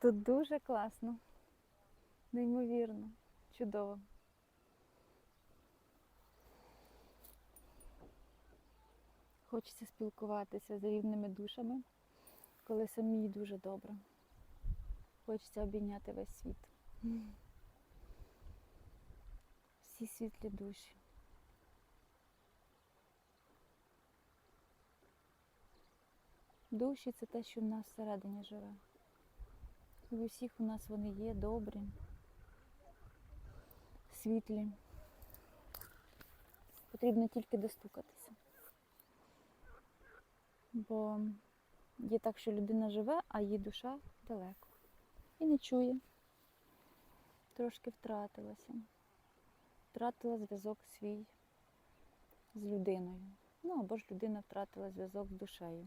Тут дуже класно. Неймовірно, чудово. Хочеться спілкуватися з рівними душами, коли самій дуже добре. Хочеться обійняти весь світ. Всі світлі душі. Душі це те, що в нас всередині живе. І в усіх у нас вони є добрі, світлі. Потрібно тільки достукатися. Бо є так, що людина живе, а її душа далеко. І не чує. Трошки втратилася. Втратила зв'язок свій з людиною. Ну або ж людина втратила зв'язок з душею.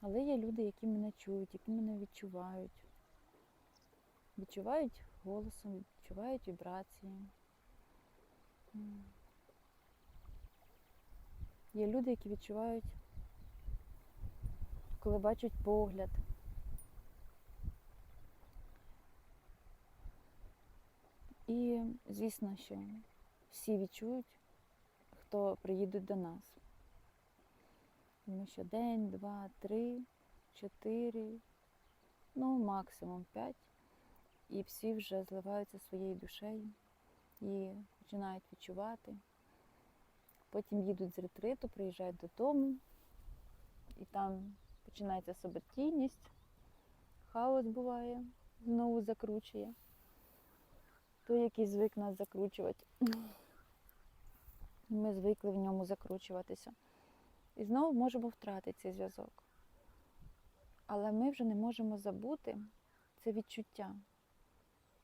Але є люди, які мене чують, які мене відчувають. Відчувають голосом, відчувають вібрації. Є люди, які відчувають, коли бачать погляд. І, звісно, що всі відчують, хто приїдуть до нас. Тому що день, два, три, чотири, ну максимум п'ять. І всі вже зливаються своєю душею і починають відчувати. Потім їдуть з ретриту, приїжджають додому, і там починається собертійність, хаос буває, знову закручує. Той, який звик нас закручувати. Ми звикли в ньому закручуватися. І знову можемо втратити цей зв'язок. Але ми вже не можемо забути це відчуття,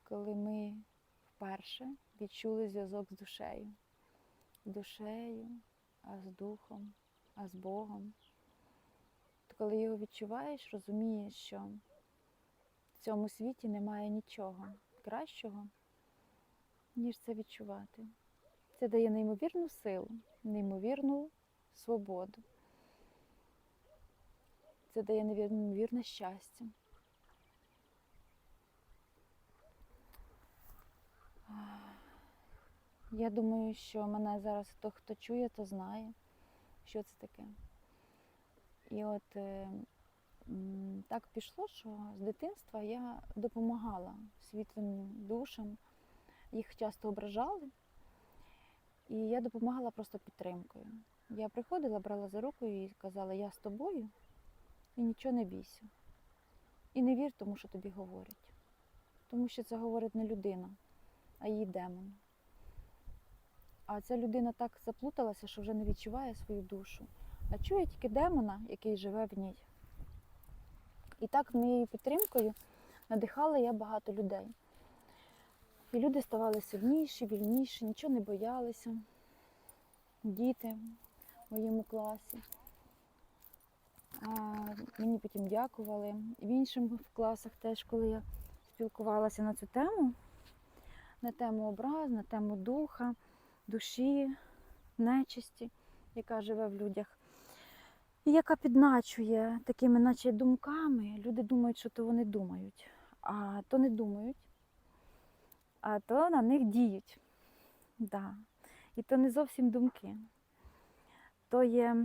коли ми вперше відчули зв'язок з душею. Душею, а з духом, а з Богом. То коли його відчуваєш, розумієш, що в цьому світі немає нічого кращого, ніж це відчувати. Це дає неймовірну силу, неймовірну свободу. Це дає неймовірне щастя. Я думаю, що мене зараз хто хто чує, то знає, що це таке. І от е, так пішло, що з дитинства я допомагала світлим душам, їх часто ображали, і я допомагала просто підтримкою. Я приходила, брала за руку і казала, я з тобою і нічого не бійся. І не вір тому, що тобі говорять. Тому що це говорить не людина, а її демон. А ця людина так заплуталася, що вже не відчуває свою душу, а чує тільки демона, який живе в ній. І так моєю підтримкою надихала я багато людей. І люди ставали сильніші, вільніші, нічого не боялися. Діти моєму класі. А, мені потім дякували. В інших класах теж, коли я спілкувалася на цю тему, на тему образ, на тему духа, душі, нечисті, яка живе в людях, і яка підначує такими, наче думками. Люди думають, що то вони думають, а то не думають, а то на них діють. Да. І то не зовсім думки. То є,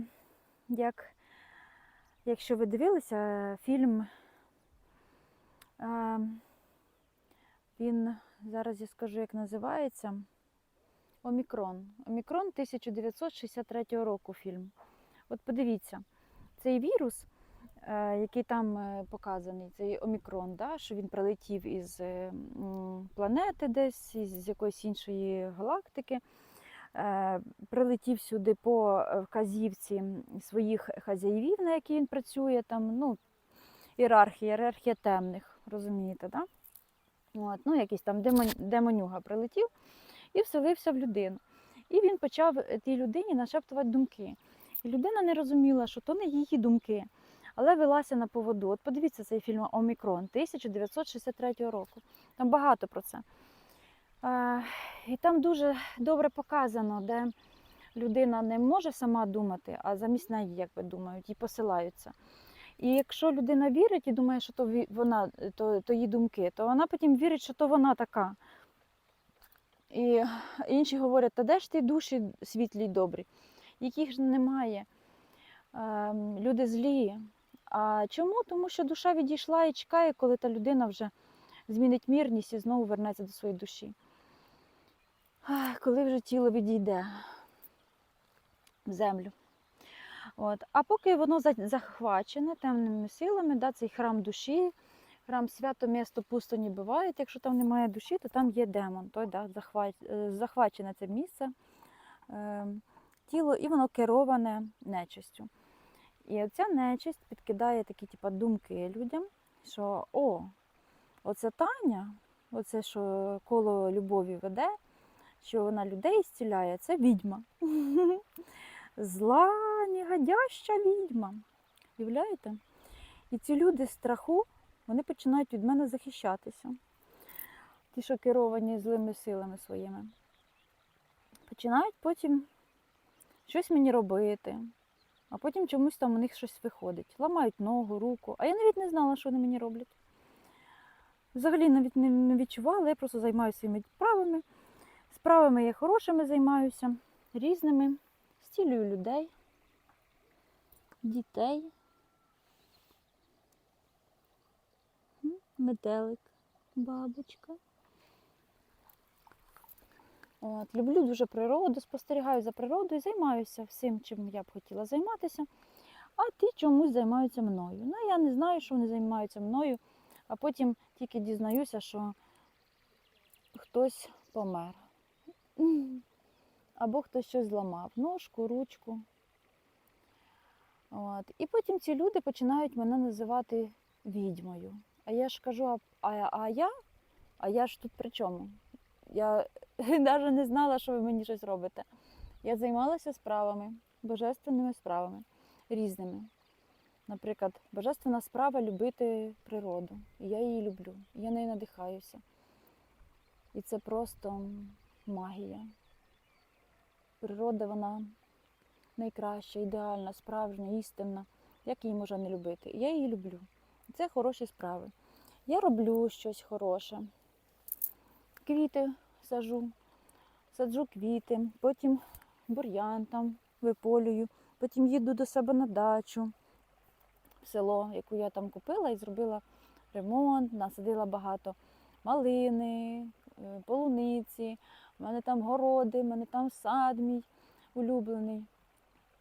як, якщо ви дивилися фільм, він, зараз я скажу, як називається, Омікрон. Омікрон 1963 року фільм. От подивіться, цей вірус, е, який там е, показаний, цей Омікрон, да, що він прилетів із планети десь, із якоїсь іншої галактики, прилетів сюди по е, вказівці своїх хазяївів, на які він працює, там, ну, ієрархія, ієрархія темних, розумієте, да? От, ну, якийсь там демонюга прилетів і вселився в людину. І він почав е, тій людині нашептувати думки. І людина не розуміла, що то не її думки, але велася на поводу. От подивіться цей фільм Омікрон 1963 року. Там багато про це. І там дуже добре показано, де людина не може сама думати, а замість неї, як би думають, і посилаються. І якщо людина вірить і думає, що то вона, то, то її думки, то вона потім вірить, що то вона така. І інші говорять, та де ж ті душі світлі й добрі? Яких ж немає. Ем, люди злі. А чому? Тому що душа відійшла і чекає, коли та людина вже змінить мірність і знову вернеться до своєї душі. Коли вже тіло відійде в землю. От. А поки воно захвачене темними силами, да, цей храм душі, храм свято місто пусто не буває. Якщо там немає душі, то там є демон. Той, да, е, захвачене це місце, е, тіло, і воно кероване нечистю. І оця нечисть підкидає такі типу, думки людям, що о, оце Таня, оце, що коло любові веде, що вона людей зціляє, це відьма. Зла, негодяща відьма. Уявляєте? І ці люди страху вони починають від мене захищатися. Ті, що керовані злими силами своїми. Починають потім щось мені робити, а потім чомусь там у них щось виходить. Ламають ногу, руку. А я навіть не знала, що вони мені роблять. Взагалі навіть не- відчувала, я просто займаюся своїми справами. Справами я хорошими займаюся, різними, зцілюю людей, дітей. Метелик, бабочка. От, люблю дуже природу, спостерігаю за природою, займаюся всім, чим я б хотіла займатися. А ті чомусь займаються мною. Ну, я не знаю, що вони займаються мною, а потім тільки дізнаюся, що хтось помер. Або хтось щось зламав, ножку, ручку. От. І потім ці люди починають мене називати відьмою. А я ж кажу, а, а, а я? А я ж тут при чому? Я навіть не знала, що ви мені щось робите. Я займалася справами, божественними справами, різними. Наприклад, божественна справа любити природу. І я її люблю, я нею надихаюся. І це просто магія. Природа, вона найкраща, ідеальна, справжня, істинна. Як її можна не любити? Я її люблю. Це хороші справи. Я роблю щось хороше. Квіти сажу, саджу квіти, потім бур'ян там виполюю, потім їду до себе на дачу в село, яку я там купила і зробила ремонт, насадила багато малини, е, полуниці, в мене там городи, в мене там сад мій улюблений.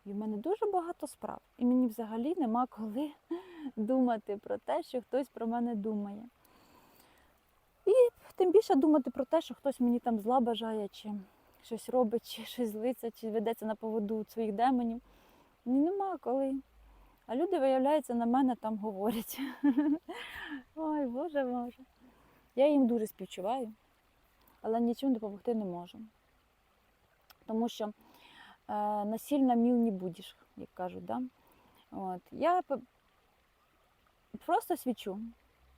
І в мене дуже багато справ. І мені взагалі нема коли думати про те, що хтось про мене думає. І тим більше думати про те, що хтось мені там зла бажає, чи щось робить, чи щось злиться, чи ведеться на поводу своїх демонів. Мені нема коли. А люди, виявляється, на мене там говорять. Ой, Боже Боже. Я їм дуже співчуваю, але нічим допомогти не можу. Тому що е, насильно міл не будеш, як кажуть. Да? От. Я просто свічу.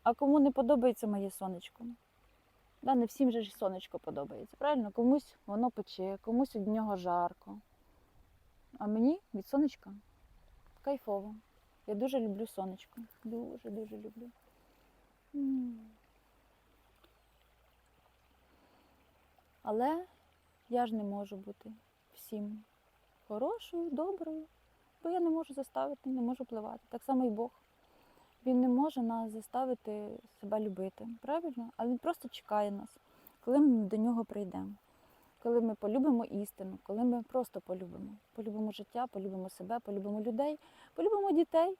А кому не подобається моє сонечко? Да, не всім же ж сонечко подобається. Правильно? Комусь воно пече, комусь від нього жарко. А мені від сонечка кайфово. Я дуже люблю сонечко. Дуже-дуже люблю. Але я ж не можу бути всім хорошою, доброю, бо я не можу заставити, не можу впливати. Так само і Бог. Він не може нас заставити себе любити, правильно? Але він просто чекає нас, коли ми до нього прийдемо. Коли ми полюбимо істину, коли ми просто полюбимо. Полюбимо життя, полюбимо себе, полюбимо людей, полюбимо дітей,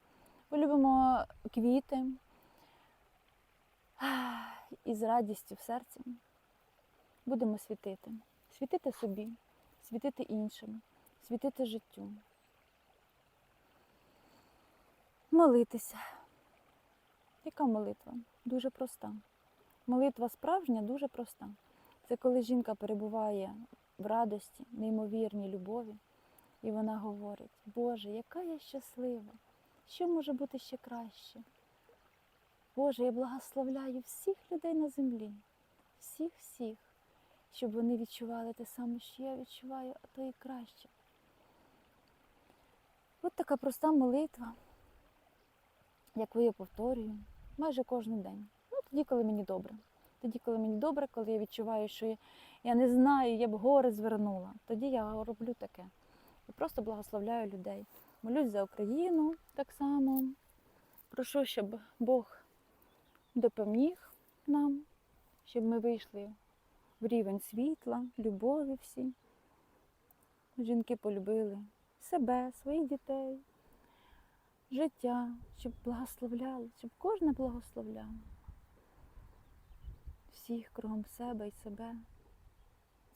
полюбимо квіти. І з радістю в серці будемо світити. Світити собі, світити іншим, світити життю. Молитися. Яка молитва? Дуже проста. Молитва справжня дуже проста. Це коли жінка перебуває в радості, неймовірній любові, і вона говорить: Боже, яка я щаслива! Що може бути ще краще? Боже, я благословляю всіх людей на землі, всіх, всіх, щоб вони відчували те саме, що я відчуваю, а то і краще. От така проста молитва. яку я повторюю майже кожен день. Ну, тоді, коли мені добре. Тоді, коли мені добре, коли я відчуваю, що я, я не знаю, я б гори звернула, тоді я роблю таке. І просто благословляю людей. Молюсь за Україну так само. Прошу, щоб Бог допоміг нам, щоб ми вийшли в рівень світла, любові всі. Жінки полюбили себе, своїх дітей, життя, щоб благословляли, щоб кожна благословляла всіх кругом себе і себе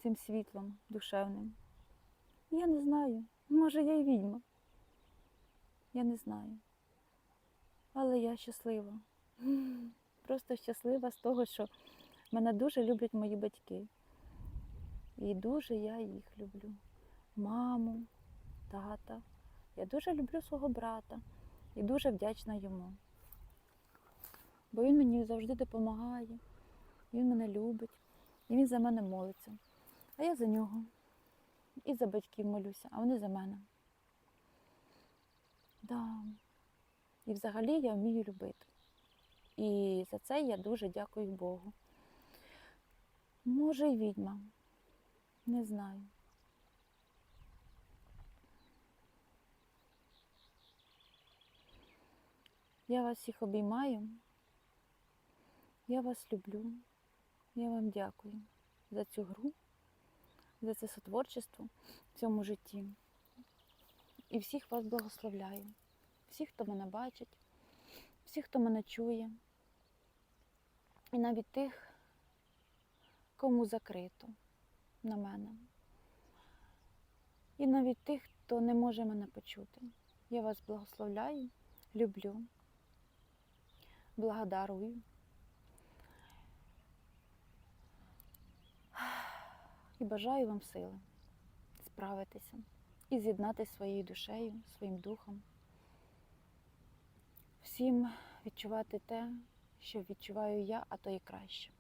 цим світлом душевним. Я не знаю, може я й відьма. Я не знаю. Але я щаслива. Просто щаслива з того, що мене дуже люблять мої батьки. І дуже я їх люблю. Маму, тата. Я дуже люблю свого брата і дуже вдячна йому. Бо він мені завжди допомагає, він мене любить, і він за мене молиться. А я за нього. І за батьків молюся, а вони за мене. Да. І взагалі я вмію любити. І за це я дуже дякую Богу. Може, й відьма. Не знаю. Я вас всіх обіймаю. Я вас люблю. Я вам дякую за цю гру, за це сотворчество в цьому житті. І всіх вас благословляю. Всіх, хто мене бачить, всіх, хто мене чує. І навіть тих, кому закрито на мене. І навіть тих, хто не може мене почути. Я вас благословляю, люблю, благодарую. І бажаю вам сили справитися і з'єднатися своєю душею, своїм духом. Всім відчувати те, що відчуваю я, а то і краще.